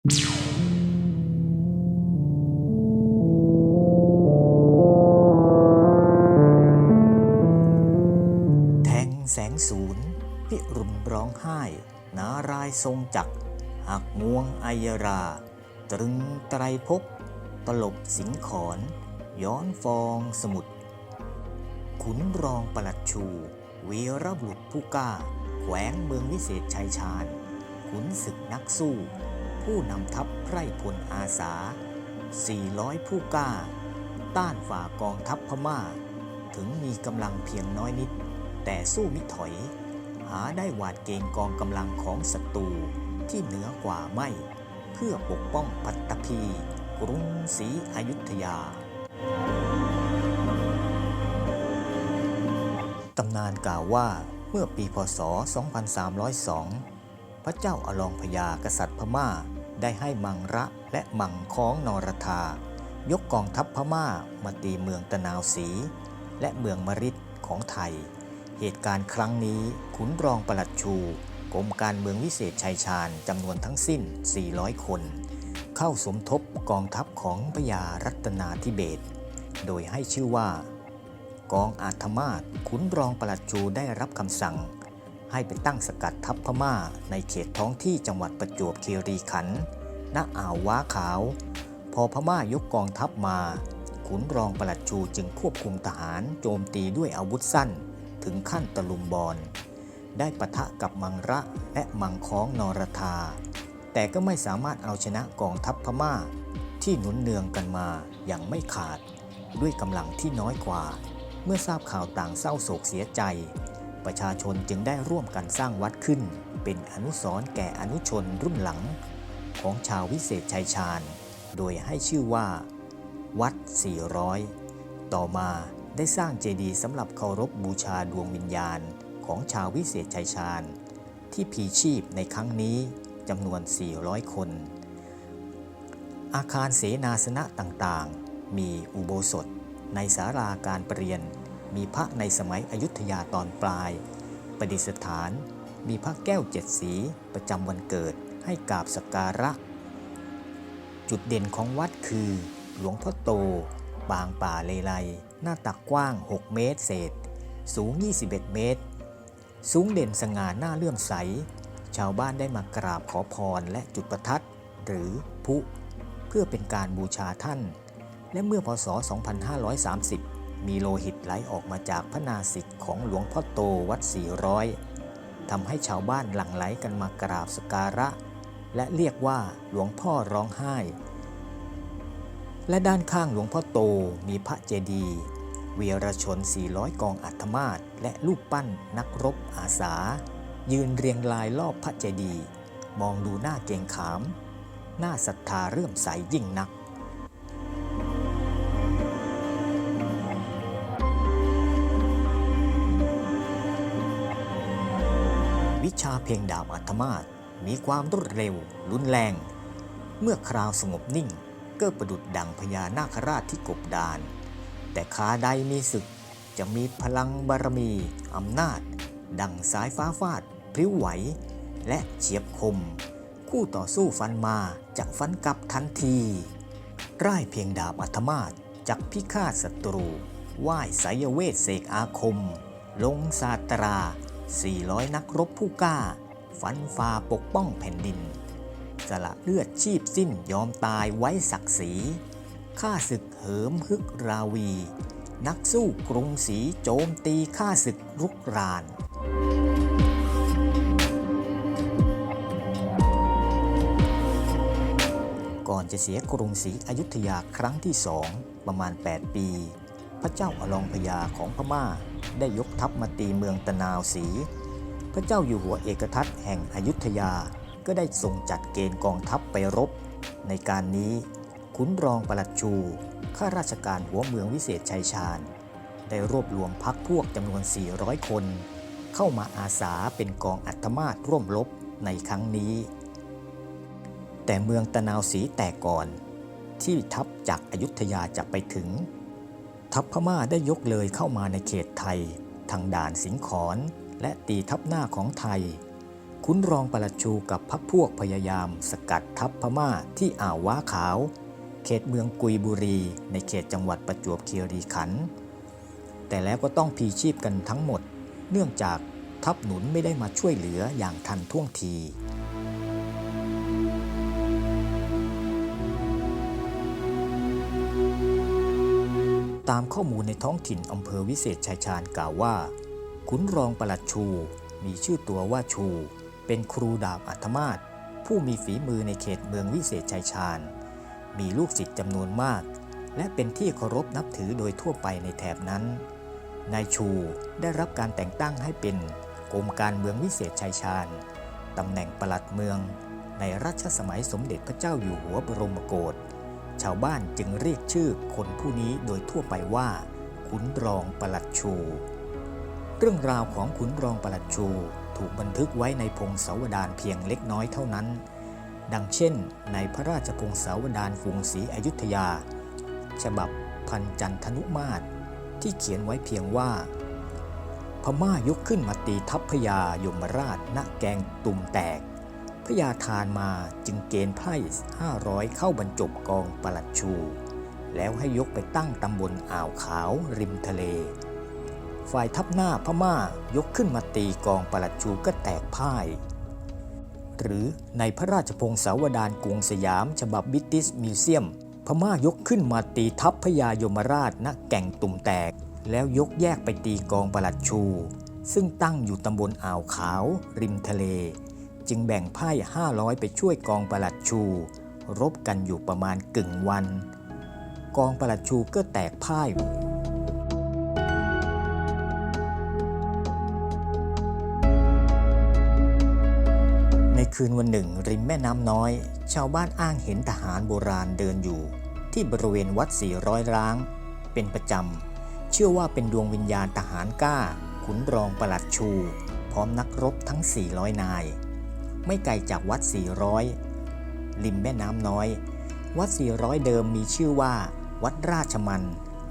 แทงแสงศูนย์พิรุณร้องไห้ นารายทรงจักหักงวงไอยรา ตรึงไตรภพตลบสิงขอนย้อนฟองสมุทรขุนรองประหลัดชู วีรบุรุษผู้กล้า แขวงเมืองวิเศษชัยชาญ ขุนศึกนักสู้ ผู้นำทัพไพร่พลอาสา 400 ผู้กล้า ต้านฝ่ากองทัพพม่า ถึงมีกำลังเพียงน้อยนิด แต่สู้มิถอย หาได้หวาดเกรงกองกำลังของศัตรูที่เหนือกว่าไม่ เพื่อปกป้องปัตตภีกรุงศรีอยุธยา ตำนานกล่าวว่าเมื่อปีพศ 2302 พระเจ้าอลองพญากษัตริย์พม่า ได้ให้มังระและมังค้องนรธายกกองทัพพม่ามาตีเมืองตะนาวศรีและเมืองมริดของไทย เหตุการณ์ครั้งนี้ขุนรองประหลัดชูกรมการเมืองวิเศษชัยชาญจำนวนทั้งสิ้น 400 คน เข้าสมทบกองทัพของพญารัตนาธิเบศโดยให้ชื่อว่า กองอาธมาศขุนรองประหลัดชูได้รับคำสั่ง ให้ไปตั้งสกัดทัพพม่าในเขตท้องที่จังหวัดประจวบคีรีขันธ์ณอ่าวว้าขาว พอพม่ายกกองทัพมา ขุนรองประหลัดชูจึงควบคุมทหารโจมตีด้วยอาวุธสั้น ถึงขั้นตะลุมบอล ได้ปะทะกับมังระและมังค้องนรธา แต่ก็ไม่สามารถเอาชนะกองทัพพม่า ที่หนุนเนืองกันมาอย่างไม่ขาด ด้วยกำลังที่น้อยกว่า เมื่อทราบข่าวต่างเศร้าโศกเสียใจ ประชาชนจึงได้ร่วมกันสร้างวัดขึ้น เป็นอนุสรณ์แก่อนุชนรุ่นหลัง ของชาววิเศษชัยชาญ โดยให้ชื่อว่า วัด 400 ต่อมาได้สร้างเจดีย์สำหรับเคารพบบูชาดวงวิญญาณของชาววิเศษชัยชาญ ที่พีชีพในครั้งนี้จำนวน 400 คน อาคารเสนาสนะต่างๆ มีอุโบสถในศาลาการประเรียน มีพระในสมัยอยุธยาตอนปลาย ประดิษฐาน มีพระแก้วเจ็ดสีประจำวันเกิดให้กราบสักการะ จุดเด่นของวัดคือ หลวงพ่อโต บางป่าเลไลหน้าตักกว้าง 6 เมตรเศษ สูง 21 เมตร สูงเด่นสง่าหน้าเลื่อมใส ชาวบ้านได้มากราบขอพรและจุดประทัด หรือพุ เพื่อเป็นการบูชาท่าน และเมื่อพศ 2530 มีโลหิตไหลออกมาจากพระนาสิกของหลวงพ่อโตวัด 400ทำให้ชาวบ้านหลั่งไหลกันมากราบสการะ และเรียกว่าหลวงพ่อร้องไห้ และด้านข้างหลวงพ่อโตมีพระเจดีย์เวียรชน 400 กองอัฐมาศและรูปปั้นนักรบอาสา ยืนเรียงรายรอบพระเจดีย์มองดูหน้าเกงขาม หน้าศรัทธาเรื่มใสยิ่งนัก วิชาเพลงดาบอัตมาศมีความรวดเร็ว รุนแรง เมื่อคราวสงบนิ่ง ก็ประดุดดังพญานาคราชที่กบดาน แต่คาใดมีศึกจะมีพลังบารมีอำนาจ ดังสายฟ้าฟาดพริ้วไหว และเฉียบคม คู่ต่อสู้ฟันมาจะฟันกลับทันทีร่ายเพียงดาบอัตมาศจักพิฆาตศัตรูไหว้ไสยเวทเสกอาคม ลงซาตรา 400 นักรบผู้กล้า ฟันฝ่าปกป้องแผ่นดิน สละเลือดชีพสิ้นยอมตายไว้ศักดิ์ศรีข้าศึกเหิมฮึกราวี นักสู้กรุงศรีโจมตีข้าศึกรุกรานก่อนจะเสียกรุงศรีอยุธยาครั้งที่สองประมาณ 8 ปี พระเจ้าอลองพญาของพม่าได้ยกทัพมาตีเมืองตะนาวศรีพระเจ้าอยู่หัวเอกทัตแห่งอยุธยาก็ได้ทรงจัดเกณฑ์กองทัพไปรบ ในการนี้ขุนรองประหลัดชู ข้าราชการหัวเมืองวิเศษชัยชาญ ได้รวบรวมพักพวกจำนวน 400 คน เข้ามาอาสาเป็นกองอัตมาศร่วมรบในครั้งนี้ แต่เมืองตะนาวศรีแตกก่อน ที่ทัพจากอายุทยาจะไปถึง ทัพพม่าได้ยกเลยเข้ามาในเขตไทย ทางด่านสิงขอนและตีทัพหน้าของไทยทขุนรองปลัดชูกับพักพวกพยายามสกัดทัพพม่าที่อ่าวว้าขาว เขตเมืองกุยบุรี ในเขตจังหวัดประจวบคีรีขันธ์แต่แล้วก็ต้องพีชีพกันทั้งหมด เนื่องจากทัพหนุนไม่ได้มาช่วยเหลืออย่างทันท่วงที ตามข้อมูลในท้องถิ่นอำเภอวิเศษชัยชาญกล่าวว่า ขุนรองประหลัดชู มีชื่อตัวว่าชู เป็นครูดาบอัธมาศผู้มีฝีมือในเขตเมืองวิเศษชัยชาญ มีลูกศิษย์จำนวนมาก และเป็นที่เคารพนับถือโดยทั่วไปในแถบนั้น นายชูได้รับการแต่งตั้งให้เป็นกรมการเมืองวิเศษชัยชาญตำแหน่งประหลัดเมือง ในรัชสมัยสมเด็จพระเจ้าอยู่หัวบรมโกศ ชาวบ้านจึงเรียกชื่อคนผู้นี้โดยทั่วไปว่า ขุนรองปลัดชู เรื่องราวของขุนรองปลัดชูถูกบันทึกไว้ในพงศาวดารเพียงเล็กน้อยเท่านั้น ดังเช่น ในพระราชพงศาวดารกรุงศรีอยุธยา ฉบับพันจันทนุมาตรที่เขียนไว้เพียงว่า พม่ายกขึ้นมาตีทัพพญายมราชณแกงตุ่มแตก พญาทานมาจึงเกณฑ์ไพร่500เข้าบรรจบกองปลัดชู แล้วให้ยกไปตั้งตำบลอ่าวขาวริมทะเล ฝ่ายทัพหน้าพม่ายกขึ้นมาตีกองปลัดชูก็แตกพ่าย หรือในพระราชพงศาวดารกรุงสยาม ฉบับบิติสมิวเซียม พม่ายกขึ้นมาตีทัพพญายมราชณแก่งตุ่มแตก แล้วยกแยกไปตีกองปลัดชู ซึ่งตั้งอยู่ตำบลอ่าวขาวริมทะเล จึงแบ่งไพ่500 ไปช่วยกองปลัดชู รบกันอยู่ประมาณกึ่งวัน กองปลัดชูก็แตกพ่ายในคืนวันหนึ่ง ริมแม่น้ำน้อย ชาวบ้านอ้างเห็นทหารโบราณเดินอยู่ ที่บริเวณวัดสี่ร้อยร้าง เป็นประจำ เชื่อว่าเป็นดวงวิญญาณทหารกล้า ขุนรองปลัดชู พร้อมนักรบทั้ง 400 นาย ไม่ไกลจากวัด 400 ริมแม่น้ำน้อย วัด 400 เดิมมีชื่อว่า วัดราชมัน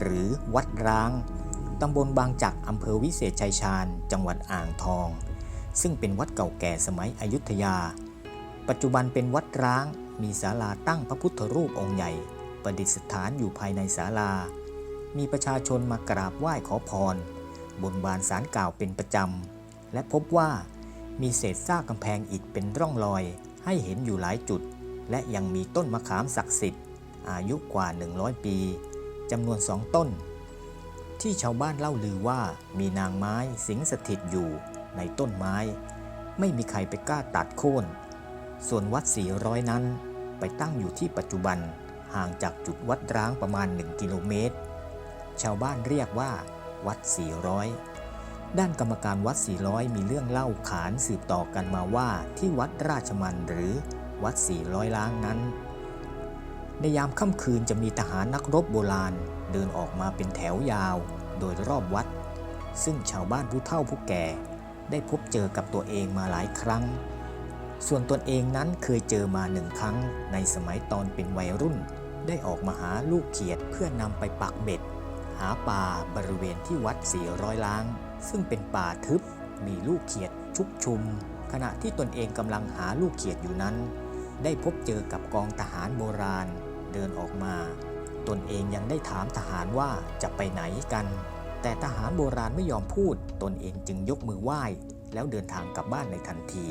หรือวัดร้างตำบลบางจักอำเภอวิเศษชัยชาญ จังหวัดอ่างทอง ซึ่งเป็นวัดเก่าแก่สมัยอยุธยา ปัจจุบันเป็นวัดร้าง มีศาลาตั้งพระพุทธรูปองค์ใหญ่ ประดิษฐานอยู่ภายในศาลา มีประชาชนมากราบไหว้ขอพร บนบานสารกล่าวเป็นประจำ และพบว่า มีเศษซากกำแพงอิฐเป็นร่องรอย ให้เห็นอยู่หลายจุด และยังมีต้นมะขามศักดิ์สิทธิ์ อายุกว่า 100 ปีจำนวนสองต้น ที่ชาวบ้านเล่าลือว่ามีนางไม้สิงสถิตอยู่ในต้นไม้ ไม่มีใครไปกล้าตัดโค่น ส่วนวัด 400 นั้น ไปตั้งอยู่ที่ปัจจุบันห่างจากจุดวัดร้างประมาณ 1 กิโลเมตร ชาวบ้านเรียกว่า วัด 400 ด้านกรรมการวัด 400 มีเรื่องเล่าขานสืบต่อกันมาว่าที่วัดราชมันหรือวัด 400 ล้างนั้น ในยามค่ำคืนจะมีทหารนักรบโบราณเดินออกมาเป็นแถวยาวโดยรอบวัด ซึ่งชาวบ้านผู้เฒ่าผู้แก่ได้พบเจอกับตัวเองมาหลายครั้ง ส่วนตนเองนั้นเคยเจอมาหนึ่งครั้งในสมัยตอนเป็นวัยรุ่น ได้ออกมาหาลูกเขียดเพื่อนำไปปักเบ็ด หาปลาบริเวณที่วัด 400 ล้าง ซึ่งเป็นป่าทึบมีลูกเขียดชุกชุม ขณะที่ตนเองกำลังหาลูกเขียดอยู่นั้น ได้พบเจอกับกองทหารโบราณ เดินออกมา ตนเองยังได้ถามทหารว่าจะไปไหนกัน แต่ทหารโบราณไม่ยอมพูด ตนเองจึงยกมือไหว้ แล้วเดินทางกลับบ้านในทันที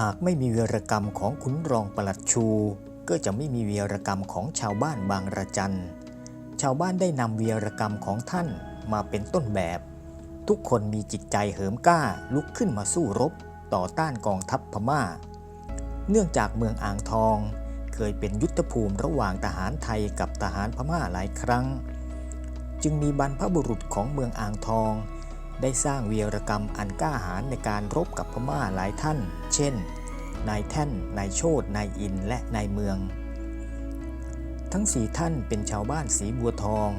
หากไม่มีเวีรกรรมของขุนรองปลัดชู ก็จะไม่มีเวีรกรรมของชาวบ้านบางระจัน ชาวบ้านได้นำเวีรกรรมของท่านมาเป็นต้นแบบ ทุกคนมีจิตใจเหิมกล้าลุกขึ้นมาสู้รบต่อต้านกองทัพพม่า เนื่องจากเมืองอ่างทองเคยเป็นยุทธภูมิระหว่างทหารไทยกับทหารพม่าหลายครั้ง จึงมีบรรพบุรุษของเมืองอ่างทอง ได้สร้างเวียรกรรมอันกล้าหาญในการรบกับพม่าหลายท่าน เช่น นายแท่น นายโชตนายอิน และนายเมือง ทั้งสี่ท่านเป็นชาวบ้านสีบัวทอง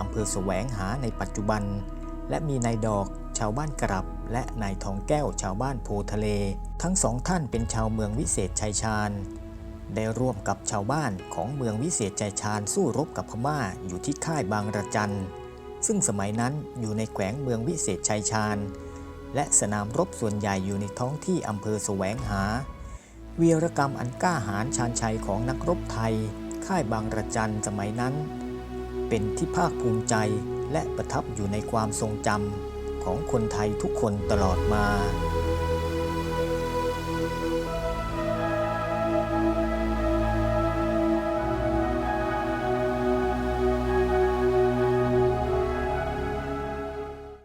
อำเภอแสวงหาในปัจจุบัน และมีนายดอกชาวบ้านกรับ และนายทองแก้วชาวบ้านโพทะเล ทั้งสองท่านเป็นชาวเมืองวิเศษชัยชาญ ได้ร่วมกับชาวบ้านของเมืองวิเศษใจชาญสู้รบกับพม่าอยู่ที่ค่ายบางระจัน ซึ่งสมัยนั้นอยู่ในแขวงเมืองวิเศษชัยชาญ และสนามรบส่วนใหญ่อยู่ในท้องที่อำเภอแสวงหา วีรกรรมอันกล้าหาญชาญชัยของนักรบไทย ค่ายบางระจันสมัยนั้น เป็นที่ภาคภูมิใจและประทับอยู่ในความทรงจำของคนไทยทุกคนตลอดมา